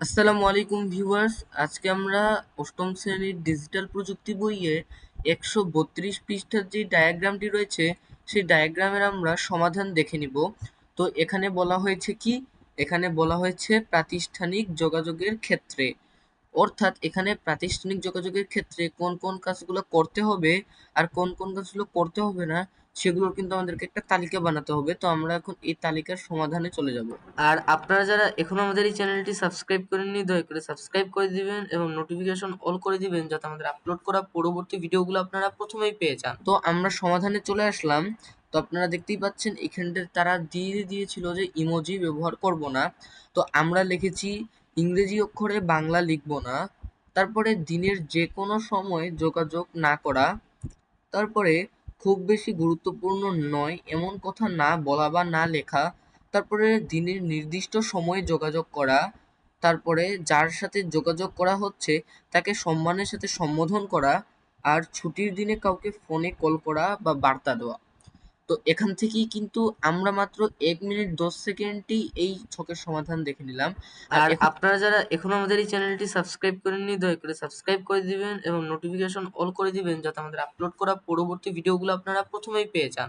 আসসালামু আলাইকুম ভিউয়ার্স। আজকে আমরা অষ্টম শ্রেণির ডিজিটাল প্রযুক্তি বইয়ে একশো বত্রিশ পৃষ্ঠার যে ডায়াগ্রামটি রয়েছে, সেই ডায়াগ্রামের আমরা সমাধান দেখে নিব। তো এখানে বলা হয়েছে কি? এখানে বলা হয়েছে প্রাতিষ্ঠানিক যোগাযোগের ক্ষেত্রে। অর্থাৎ এখানে প্রাতিষ্ঠানিক যোগাযোগের ক্ষেত্রে কোন কোন কাজগুলো করতে হবে আর কোন কোন কাজগুলো করতে হবে না সেগুলোর কিন্তু আমাদেরকে একটা তালিকা বানাতে হবে। তো আমরা এখন এই তালিকার সমাধানে চলে যাব। আর আপনারা যারা এখনও আমাদের এই চ্যানেলটি সাবস্ক্রাইব করেননি দয়া করে সাবস্ক্রাইব করে দিবেন এবং নোটিফিকেশন অল করে দিবেন যাতে আমাদের আপলোড করা পরবর্তী ভিডিওগুলো আপনারা প্রথমেই পেয়ে যান। তো আমরা সমাধানে চলে আসলাম। তো আপনারা দেখতেই পাচ্ছেন এখানটায় তারা দিয়ে দিয়েছিল যে ইমোজি ব্যবহার করব না। তো আমরা লিখেছি ইংরেজি অক্ষরে বাংলা লিখব না। তারপরে দিনের যে কোনো সময় যোগাযোগ না করা। তারপরে খুব বেশি গুরুত্বপূর্ণ নয়, এমন কথা না বলা বা না লেখা, তারপরে দিনের নির্দিষ্ট সময়ে যোগাযোগ করা, তারপরে যার সাথে যোগাযোগ করা হচ্ছে, তাকে সম্মানের সাথে সম্বোধন করা, আর ছুটির দিনে কাউকে ফোনে কল করা বা বার্তা দেওয়া। তো এখান থেকেই কিন্তু আমরা মাত্র এক মিনিট দশ সেকেন্ডেই এই ছকের সমাধান দেখে নিলাম। আর আপনারা যারা এখনও আমাদের এই চ্যানেলটি সাবস্ক্রাইব করেননি দয়া করে সাবস্ক্রাইব করে দিবেন এবং নোটিফিকেশন অল করে দিবেন যাতে আমাদের আপলোড করা পরবর্তী ভিডিওগুলো আপনারা প্রথমেই পেয়ে যান।